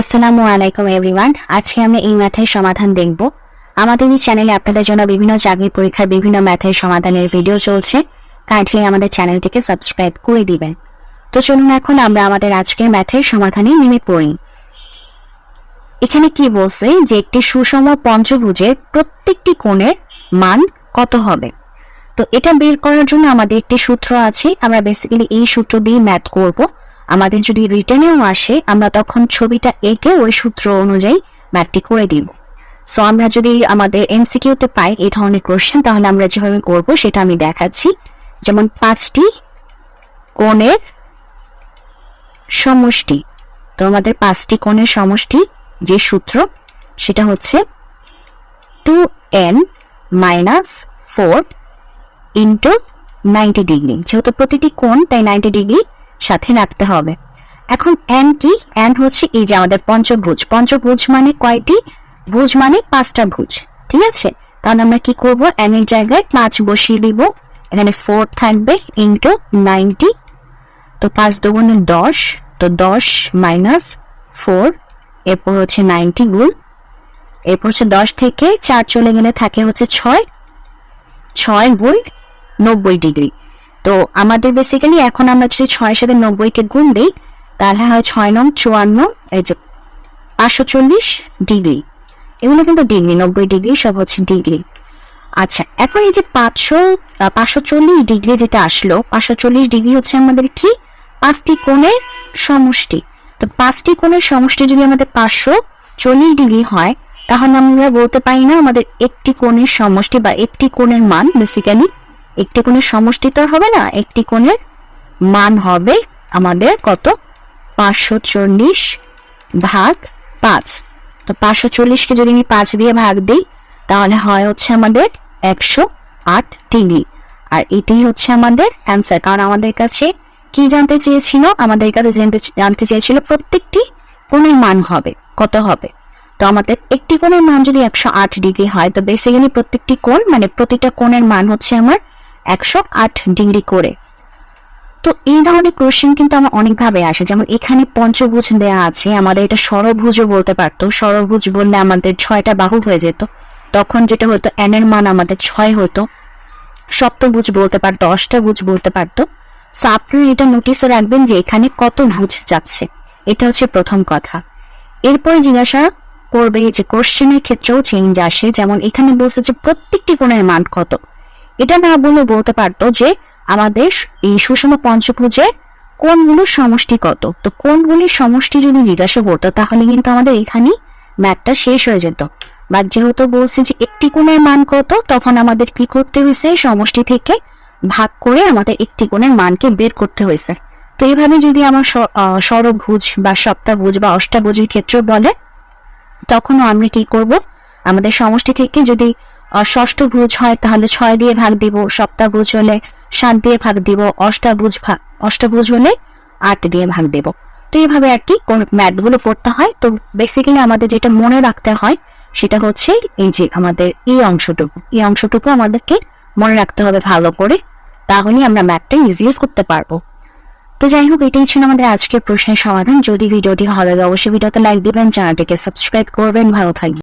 আসসালামু আলাইকুম, এভরিওয়ান। আজকে আমরা এই ম্যাথের সমাধান দেখব। আমাদের এই চ্যানেলে আপনাদের জন্য বিভিন্ন চাকরি পরীক্ষার বিভিন্ন ম্যাথের সমাধানের ভিডিও চলছে। কাইন্ডলি আমাদের চ্যানেলটিকে সাবস্ক্রাইব করে দিবেন। তো চলুন এখন আমরা আমাদের আজকের ম্যাথের সমাধানে নেমে পড়ি। এখানে কি বলছে যে একটি সুষম পঞ্চভুজের প্রত্যেকটি কোণের মান কত হবে? তো এটা বের করার জন্য আমাদের একটি সূত্র আছে। আমরা বেসিক্যালি এই সূত্র দিয়ে ম্যাথ করব। আমাদের যদি রিটার্নেও আসে, আমরা তখন ছবিটা এঁকে ওই সূত্র অনুযায়ী ম্যাথটি করে দিব। সো আমরা যদি আমাদের এমসিকিউতে পাই এই ধরনের কোশ্চেন তাহলে আমরা যেভাবে করব সেটা আমি দেখাচ্ছি। যেমন পাঁচটি কোণের সমষ্টি। তো আমাদের পাঁচটি কোণের সমষ্টি যে সূত্র, সেটা হচ্ছে two N minus four into ninety degree যেহেতু প্রতিটি কোণ তাই নাইনটি ডিগ্রি সাথে রাখতে হবে। এখন এন কি? এন হচ্ছে এই যে আমাদের পঞ্চভুজ। পঞ্চভুজ মানে কয়টি? ভুজ মানে পাঁচটা ভুজ, ঠিক আছে? তাহলে আমরা কি করব? এন এর জায়গায় পাঁচ বসিয়ে দিব। এখানে ফোর থাকবে ইন্টু নাইনটি তো পাঁচ দুগুণে দশ, তো দশ মাইনাস ফোর এরপর হচ্ছে নাইনটি গুণ। এরপর হচ্ছে দশ থেকে চার চলে গেলে থাকে হচ্ছে ছয়। ছয় গুণ নব্বই ডিগ্রি তো আমাদের বেসিক্যালি এখন আমরা যদি ছয়ের সাথে নব্বইকে গুণ দিই, তাহলে হয় ছয় নং চুয়ান্ন, এই যে পাঁচশো চল্লিশ ডিগ্রি। এগুলো কিন্তু ডিগ্রি, নব্বই ডিগ্রি, সব হচ্ছে ডিগ্রি। আচ্ছা এখন এই যে পাঁচশো পাঁচশো চল্লিশ ডিগ্রি যেটা আসলো, পাঁচশো চল্লিশ ডিগ্রি হচ্ছে আমাদের কি? পাঁচটি কোণের সমষ্টি। তো পাঁচটি কোণের সমষ্টি যদি আমাদের পাঁচশো চল্লিশ ডিগ্রি হয়, তাহলে আমরা বলতে পারি না আমাদের একটি কোণের সমষ্টি বা একটি কোণের মান বেসিক্যালি একটি কোণের সমষ্টি তো হবে না, একটি কোণের মান হবে আমাদের কত? পাঁচশো চল্লিশ ভাগ পাঁচ। তো পাঁচশো চল্লিশকে যদি আমি পাঁচ দিয়ে ভাগ দিই, তাহলে হয় হচ্ছে আমাদের একশো আট ডিগ্রি। আর এটাই হচ্ছে আমাদের অ্যান্সার কারণ আমাদের কাছে কি জানতে চেয়েছিল? আমাদের কাছে জানতে জানতে চেয়েছিল প্রত্যেকটি কোণের মান হবে, কত হবে? তো আমাদের একটি কোণের মান যদি একশো আট ডিগ্রি হয়, তো বেসিক্যালি প্রত্যেকটি কোণ মানে প্রতিটা কোণের মান হচ্ছে আমার একশো আট ডিগ্রি করে। তো এই ধরনের কোশ্চেন কিন্তু আমার অনেকভাবে আসে। যেমন এখানে পঞ্চভুজ দেয়া আছে, আমাদের এটা ষড়ভুজও বলতে পারতো। ষড়ভুজ বললে আমাদের ছয়টা বাহু হয়ে যেত। তখন যেটা হতো এন এর মান আমাদের ছয় হতো। সপ্তভুজ বলতে পারতো, অষ্টাভুজ বলতে পারতো। সো আপনি এটা নোটিসে রাখবেন যে এখানে কত ভুজ যাচ্ছে। এটা হচ্ছে প্রথম কথা। এরপরে জিজ্ঞাসা করবে যে কোশ্চেনের ক্ষেত্রেও চেঞ্জ আসে। যেমন এখানে বলছে যে প্রত্যেকটি কোণের মান কত? এটা না বলে বলতে পারতো যে আমাদের এই সুষম পঞ্চভুজের কোনগুলোর সমষ্টি কত। তো কোনগুলির সমষ্টি যদি জিজ্ঞাসা করতো, তাহলে কিন্তু আমাদের এখানেই ম্যাথটা শেষ হয়ে যেত। বাট যেহেতু বলছি যে একটি কোণের মান কত, তখন আমাদের কি করতে হয়েছে? সমষ্টি থেকে ভাগ করে আমাদের একটি কোণের মানকে বের করতে হয়েছে। তো এইভাবে যদি আমার ষড়ভুজ বা সপ্তাভুজ বা অষ্টাভুজের ক্ষেত্রে বলে, তখনও আমরা কি করব? আমাদের সমষ্টি থেকে যদি ষষ্ঠ ভুজ হয় তাহলে ছয় দিয়ে ভাগ দিব সপ্তাভুজ হলে সাত দিয়ে ভাগ দিব অষ্টাভুজ ভাগ অষ্টাভুজ হলে আট দিয়ে ভাগ দেব। তো এইভাবে আর কি ম্যাথগুলো পড়তে হয়। তো বেসিক্যালি আমাদের যেটা মনে রাখতে হয় সেটা হচ্ছে এই যে আমাদের এই অংশটুকু। এই অংশটুকু আমাদেরকে মনে রাখতে হবে ভালো করে। তাহলেই আমরা ম্যাথটা ইজিলি করতে পারব। তো যাই হোক, এটাই ছিল আমাদের আজকের প্রশ্নের সমাধান। যদি ভিডিওটি ভালো লাগে, অবশ্যই ভিডিওতে লাইক দিবেন, চ্যানেলটিকে সাবস্ক্রাইব করবেন। ভালো থাকবেন।